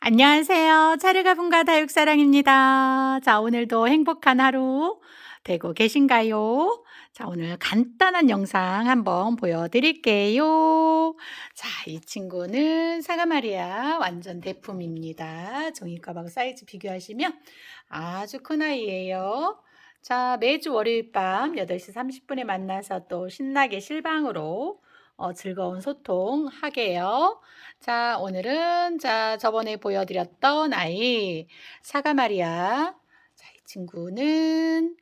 안녕하세요. 차르가 분가 다육사랑입니다. 자, 오늘도 행복한 하루 되고 계신가요? 자, 오늘 간단한 영상 한번 보여드릴게요. 자, 이 친구는 사과마리아 완전 대품입니다. 종이컵하고 사이즈 비교하시면 아주 큰 아이예요. 자, 매주 월요일 밤 8시 30분에 만나서 또 신나게 실방으로 어, 즐거운 소통 하게요. 자, 오늘은 자, 저번에 보여드렸던 아이 사과마리아. 자, 이 친구는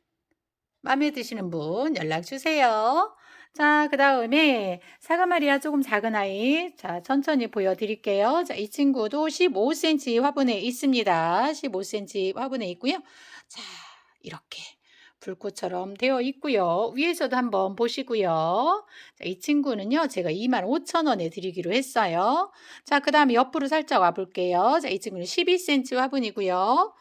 마음에 드시는 분 연락 주세요. 자, 그 다음에 사과마리아 조금 작은 아이. 자, 천천히 보여드릴게요. 자, 이 친구도 15cm 화분에 있습니다. 15cm 화분에 있고요. 자, 이렇게 불꽃처럼 되어 있고요. 위에서도 한번 보시고요. 자, 이 친구는요, 제가 25,000원에 드리기로 했어요. 자, 그 다음에 옆으로 살짝 와볼게요. 자, 이 친구는 12cm 화분이고요.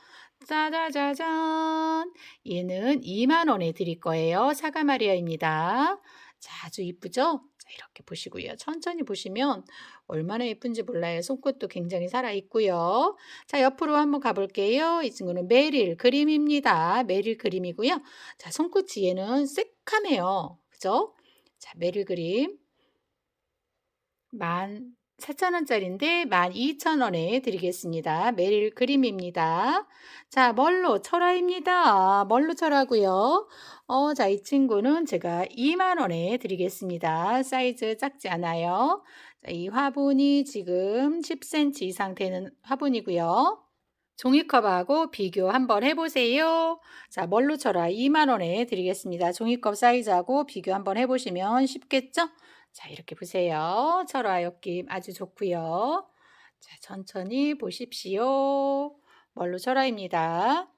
짜자자잔. 얘는 2만원에 드릴 거예요. 사과마리아입니다. 자, 아주 이쁘죠? 자, 이렇게 보시고요. 천천히 보시면 얼마나 예쁜지 몰라요. 손끝도 굉장히 살아있고요. 자, 옆으로 한번 가볼게요. 이 친구는 메릴 그림입니다. 메릴 그림이고요. 자, 손끝이 얘는 새카매요. 그죠? 자, 메릴 그림. 만 4,000원짜리인데 12,000원에 드리겠습니다. 메릴 그림입니다. 자, 멀로 철화입니다. 멀로 철화고요. 어, 자, 이 친구는 제가 2만원에 드리겠습니다. 사이즈 작지 않아요. 자, 이 화분이 지금 10cm 이상 되는 화분이고요. 종이컵하고 비교 한번 해보세요. 자, 멀로 철화 2만원에 드리겠습니다. 종이컵 사이즈하고 비교 한번 해보시면 쉽겠죠? 자, 이렇게 보세요. 철화 엮임 아주 좋고요. 자, 천천히 보십시오. 멀로 철화입니다.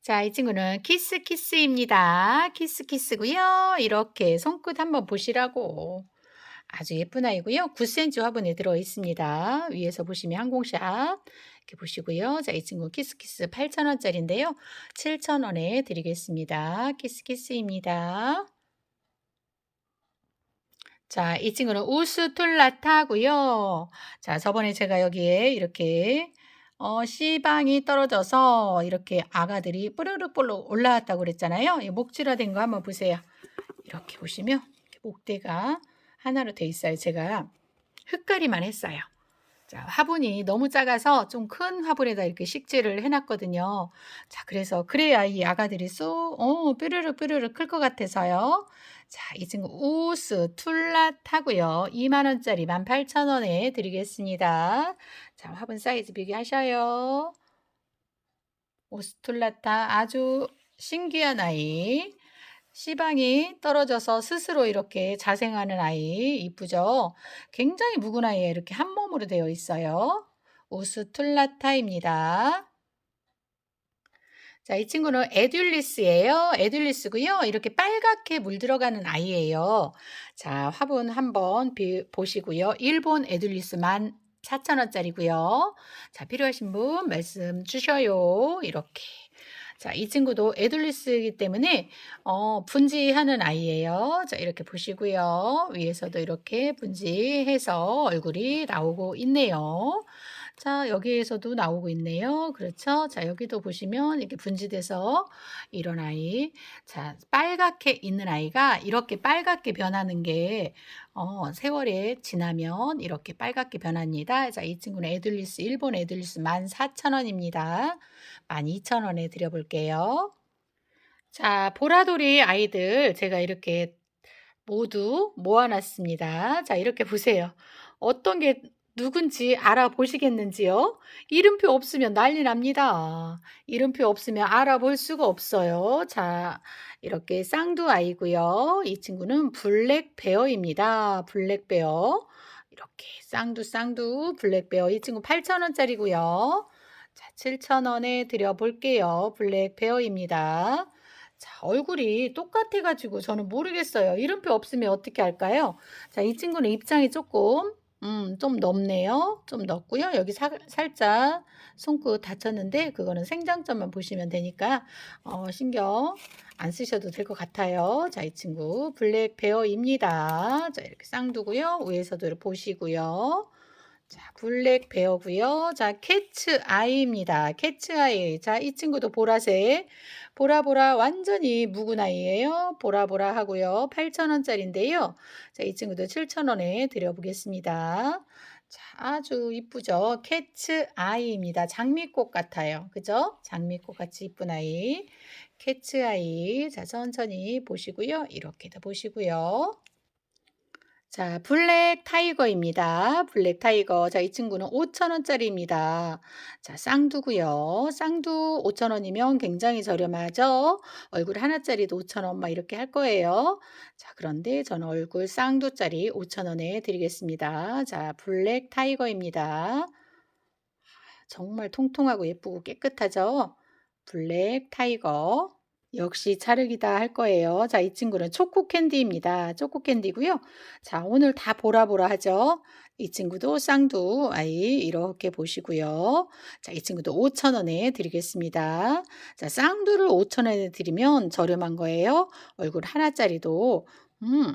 자, 이 친구는 키스 키스입니다. 키스 키스고요. 이렇게 손끝 한번 보시라고. 아주 예쁜 아이고요. 9cm 화분에 들어 있습니다. 위에서 보시면 항공샷 이렇게 보시고요. 자, 이 친구 키스키스 8,000원짜리인데요. 7,000원에 드리겠습니다. 키스키스입니다. 자, 이 친구는 우스툴라타고요. 자, 저번에 제가 여기에 이렇게 어, 씨방이 떨어져서 이렇게 아가들이 뿌르륵뿌르 올라왔다고 그랬잖아요. 이 목질화된 거 한번 보세요. 이렇게 보시면 목대가 하나로 돼 있어요. 제가 흙가리만 했어요. 자, 화분이 너무 작아서 좀 큰 화분에다 이렇게 식재를 해놨거든요. 자, 그래서 그래야 이 아가들이 쏙, 어, 뾰르르 뾰르르 클것 같아서요. 자, 이 친구 우스 툴랏하고요. 2만 원짜리 18,000원에 드리겠습니다. 자, 화분 사이즈 비교하셔요. 우스 툴라타 아주 신기한 아이. 시방이 떨어져서 스스로 이렇게 자생하는 아이 이쁘죠? 굉장히 묵은 아이에 이렇게 한 몸으로 되어 있어요. 우스툴라타입니다. 자, 이 친구는 에듈리스예요. 에듈리스고요. 이렇게 빨갛게 물들어가는 아이예요. 자, 화분 한번 보시고요. 일본 에듈리스 만 4,000원짜리고요. 자, 필요하신 분 말씀 주셔요. 이렇게. 자, 이 친구도 에듈리스이기 때문에 어, 분지하는 아이예요. 자, 이렇게 보시고요. 위에서도 이렇게 분지해서 얼굴이 나오고 있네요. 자, 여기에서도 나오고 있네요. 그렇죠? 자, 여기도 보시면 이렇게 분지돼서 이런 아이. 자, 빨갛게 있는 아이가 이렇게 빨갛게 변하는 게 어, 세월에 지나면 이렇게 빨갛게 변합니다. 자, 이 친구는 에들리스, 일본 에들리스 14,000원입니다. 12,000원에 드려볼게요. 자, 보라돌이 아이들 제가 이렇게 모두 모아놨습니다. 자, 이렇게 보세요. 어떤 게 누군지 알아보시겠는지요? 이름표 없으면 난리 납니다. 이름표 없으면 알아볼 수가 없어요. 자, 이렇게 쌍두아이고요. 이 친구는 블랙베어입니다. 블랙베어. 이렇게 쌍두 쌍두 블랙베어. 이 친구 8,000원짜리고요. 자, 7,000원에 드려볼게요. 블랙베어입니다. 자, 얼굴이 똑같아가지고 저는 모르겠어요. 이름표 없으면 어떻게 할까요? 자, 이 친구는 입장이 조금 음, 좀 넓네요. 좀 넓고요. 여기 사, 살짝 손끝 다쳤는데 그거는 생장점만 보시면 되니까 어, 신경 안 쓰셔도 될 것 같아요. 자, 이 친구 블랙 베어입니다. 자, 이렇게 쌍두고요. 위에서도 이렇게 보시고요. 자, 블랙 베어고요. 자, 캐츠 아이입니다. 캐츠 아이. 자, 이 친구도 보라색. 보라보라 완전히 묵은 아이예요. 보라보라 하고요. 8,000원짜리인데요. 자, 이 친구도 7,000원에 드려보겠습니다. 자, 아주 이쁘죠? 캐츠 아이입니다. 장미꽃 같아요. 그죠? 장미꽃 같이 이쁜 아이. 캐츠 아이. 자, 천천히 보시고요. 이렇게도 보시고요. 자, 블랙 타이거입니다. 블랙 타이거. 자, 이 친구는 5,000원짜리입니다. 자, 쌍두고요. 쌍두 5,000원이면 굉장히 저렴하죠? 얼굴 하나짜리도 5,000원 막 이렇게 할 거예요. 자, 그런데 저는 얼굴 쌍두짜리 5,000원에 드리겠습니다. 자, 블랙 타이거입니다. 정말 통통하고 예쁘고 깨끗하죠? 블랙 타이거. 역시 찰흙이다 할 거예요. 자, 이 친구는 초코 캔디입니다. 초코 캔디고요. 자, 오늘 다 보라보라 하죠. 이 친구도 쌍두 아이 이렇게 보시고요. 자, 이 친구도 5,000원에 드리겠습니다. 자, 쌍두를 5,000원에 드리면 저렴한 거예요. 얼굴 하나짜리도 음,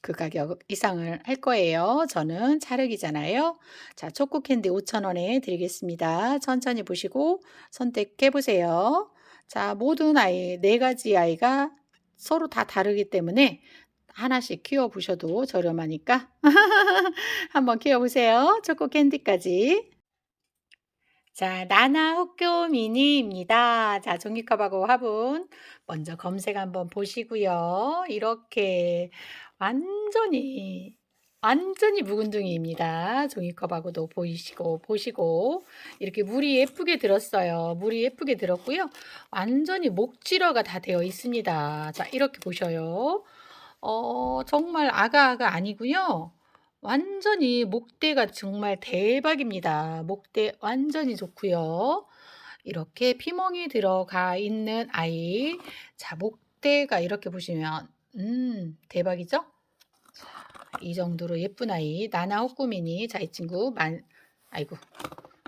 그 가격 이상을 할 거예요. 저는 찰흙이잖아요. 자, 초코 캔디 5,000원에 드리겠습니다. 천천히 보시고 선택해 보세요. 자, 모든 아이, 네 가지 아이가 서로 다 다르기 때문에 하나씩 키워 보셔도 저렴하니까 한번 키워 보세요. 초코 캔디까지. 자, 나나 학교 미니입니다. 자, 종이컵하고 화분 먼저 검색 한번 보시고요. 이렇게 완전히 완전히 묵은둥이입니다. 종이컵하고도 보이시고 보시고 이렇게 물이 예쁘게 들었어요. 물이 예쁘게 들었고요. 완전히 목질어가 다 되어 있습니다. 자, 이렇게 보셔요. 어, 정말 아가아가 아니고요. 완전히 목대가 정말 대박입니다. 목대 완전히 좋고요. 이렇게 피멍이 들어가 있는 아이. 자, 목대가 이렇게 보시면 음, 대박이죠? 이 정도로 예쁜 아이 나나 호꾸미니 자 이 친구 만 아이고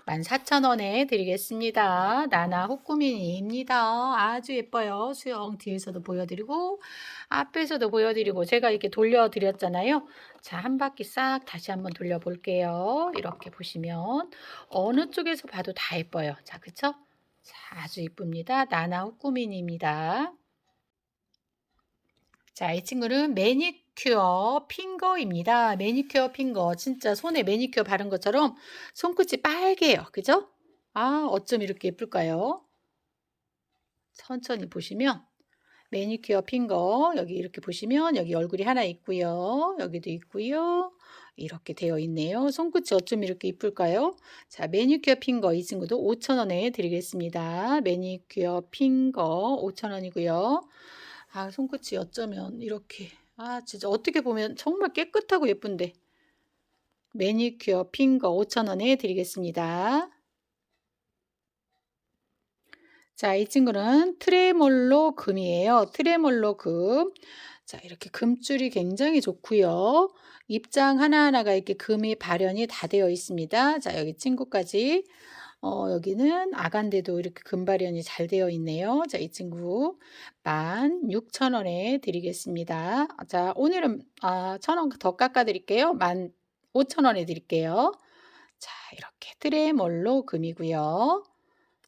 14,000원에 드리겠습니다. 나나 호꾸미니입니다. 아주 예뻐요. 수영 뒤에서도 보여드리고 앞에서도 보여드리고 제가 이렇게 돌려드렸잖아요. 자, 한 바퀴 싹 다시 한번 돌려볼게요. 이렇게 보시면 어느 쪽에서 봐도 다 예뻐요. 자, 그쵸? 자, 아주 이쁩니다. 나나 호꾸미니입니다. 자, 이 친구는 매니 큐어 핑거입니다. 매니큐어 핑거. 진짜 손에 매니큐어 바른 것처럼 손끝이 빨개요. 그죠? 아, 어쩜 이렇게 예쁠까요? 천천히 보시면 매니큐어 핑거 여기 이렇게 보시면 여기 얼굴이 하나 있고요. 여기도 있고요. 이렇게 되어 있네요. 손끝이 어쩜 이렇게 이쁠까요? 자, 매니큐어 핑거 이 친구도 5,000원에 드리겠습니다. 매니큐어 핑거 5,000원이고요. 아, 손끝이 어쩌면 이렇게. 아, 진짜 어떻게 보면 정말 깨끗하고 예쁜데. 매니큐어 핑거 5,000원에 드리겠습니다. 자, 이 친구는 트레몰로 금이에요. 트레몰로 금. 자, 이렇게 금줄이 굉장히 좋고요. 입장 하나하나가 이렇게 금이 발현이 다 되어 있습니다. 자, 여기 친구까지 어, 여기는 아간데도 이렇게 금발현이 잘 되어 있네요. 자, 이 친구 16,000원에 드리겠습니다. 자, 오늘은 아, 1,000원 더 깎아 드릴게요. 15,000원에 드릴게요. 자, 이렇게 트레몰로 금이고요.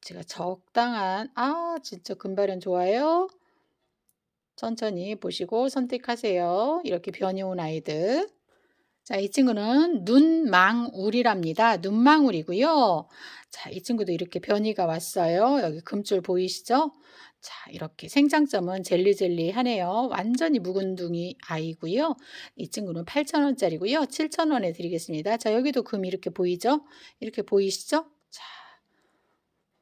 제가 적당한 아, 진짜 금발현 좋아요. 천천히 보시고 선택하세요. 이렇게 변이 온 아이들. 자, 이 친구는 눈망울이랍니다. 눈망울이고요. 자, 이 친구도 이렇게 변이가 왔어요. 여기 금줄 보이시죠? 자, 이렇게 생장점은 젤리젤리 하네요. 완전히 묵은둥이 아이고요. 이 친구는 8,000원짜리고요. 7,000원에 드리겠습니다. 자, 여기도 금 이렇게 보이죠? 이렇게 보이시죠? 자,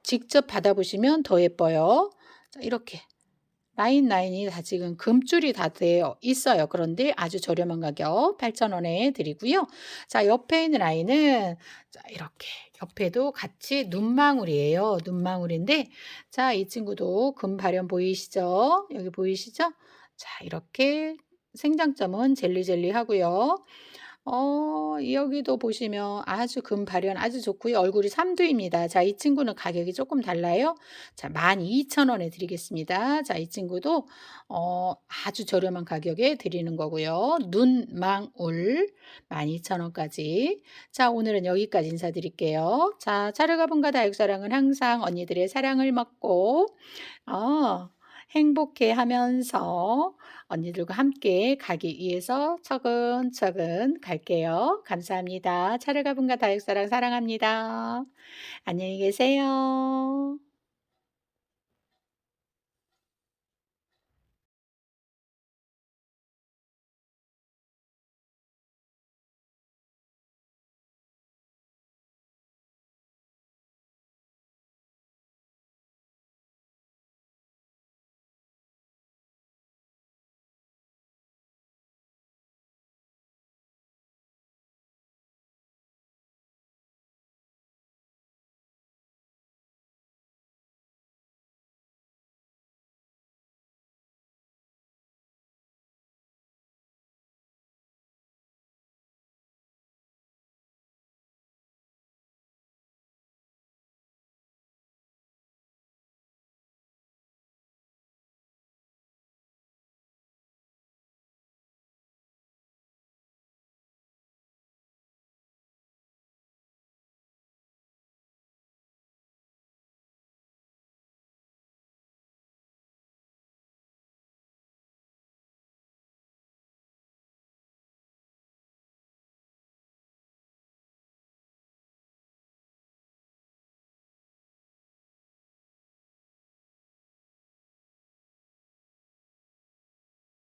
직접 받아보시면 더 예뻐요. 자, 이렇게 라인 라인이 다 지금 금줄이 다 되어 있어요. 그런데 아주 저렴한 가격 8,000원에 드리고요. 자, 옆에 있는 라인은 자, 이렇게 옆에도 같이 눈망울이에요. 눈망울인데 자, 이 친구도 금 발현 보이시죠? 여기 보이시죠? 자, 이렇게 생장점은 젤리젤리 하고요. 어 여기도 보시면 아주 금 발현 아주 좋고요. 얼굴이 삼두입니다. 자 이 친구는 가격이 쪼끔 달라요. 자 12,000 원에 드리겠습니다. 자 이 친구도 어 아주 저렴한 가격에 드리는 거고요. 눈망울 12,000 원까지. 자 오늘은 여기까지 인사드릴게요. 자 차르가분과 다육사랑은 항상 언니들의 사랑을 먹고 어 행복해 하면서 언니들과 함께 가기 위해서 차근차근 갈게요. 감사합니다. 차르가분과 다육사랑 사랑합니다. 안녕히 계세요.